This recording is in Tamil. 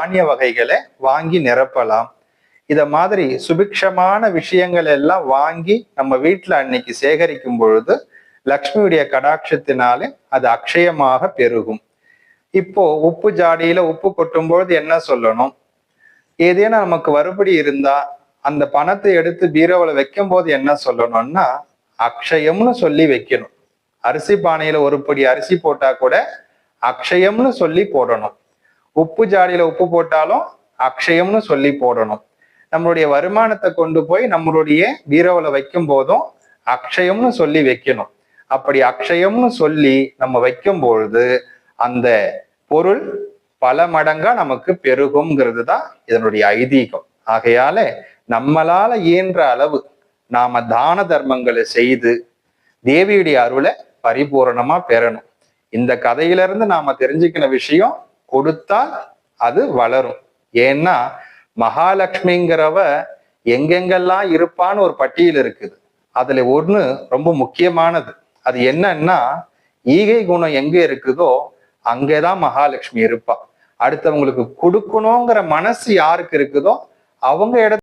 தானிய வகைகளை வாங்கி நிரப்பலாம். இத மாதிரி சுபிக்ஷமான விஷயங்கள் எல்லாம் வாங்கி நம்ம வீட்டுல அன்னைக்கு சேகரிக்கும் பொழுது லக்ஷ்மியுடைய கடாட்சத்தினாலே அது அக்ஷயமாக பெருகும். இப்போ உப்பு ஜாடியில உப்பு கொட்டும் பொழுது என்ன சொல்லணும்? ஏதேனும் நமக்கு வறுபடி இருந்தா அந்த பணத்தை எடுத்து பீரோவில் வைக்கும் போது என்ன சொல்லணும்னா அக்ஷயம்னு சொல்லி வைக்கணும். அரிசி பானையில ஒரு படி அரிசி போட்டா கூட அக்ஷயம்னு சொல்லி போடணும். உப்பு ஜாடியில உப்பு போட்டாலும் அக்ஷயம்னு சொல்லி போடணும். நம்மளுடைய வருமானத்தை கொண்டு போய் நம்மளுடைய பீரோவில் வைக்கும் போதும் அக்ஷயம்னு சொல்லி வைக்கணும். அப்படி அக்ஷயம்னு சொல்லி நம்ம வைக்கும் பொழுது அந்த பொருள் பல மடங்கா நமக்கு பெருகும்ங்கிறது தான் இதனுடைய ஐதீகம். ஆகையால நம்மளால இயன்ற அளவு நாம தான தர்மங்களை செய்து தேவியுடைய அருளை பரிபூரணமா பெறணும். இந்த கதையிலிருந்து நாம தெரிஞ்சுக்கிற விஷயம் கொடுத்தா அது வளரும். ஏன்னா மகாலட்சுமிங்கிறவ எங்கெங்கெல்லாம் இருப்பான்னு ஒரு பட்டியல் இருக்குது. அதுல ஒண்ணு ரொம்ப முக்கியமானது. அது என்னன்னா ஈகை குணம் எங்க இருக்குதோ அங்கேதான் மகாலட்சுமி இருப்பா. அடுத்தவங்களுக்கு கொடுக்கணுங்கிற மனசு யாருக்கு இருக்குதோ அவங்க இடத்துல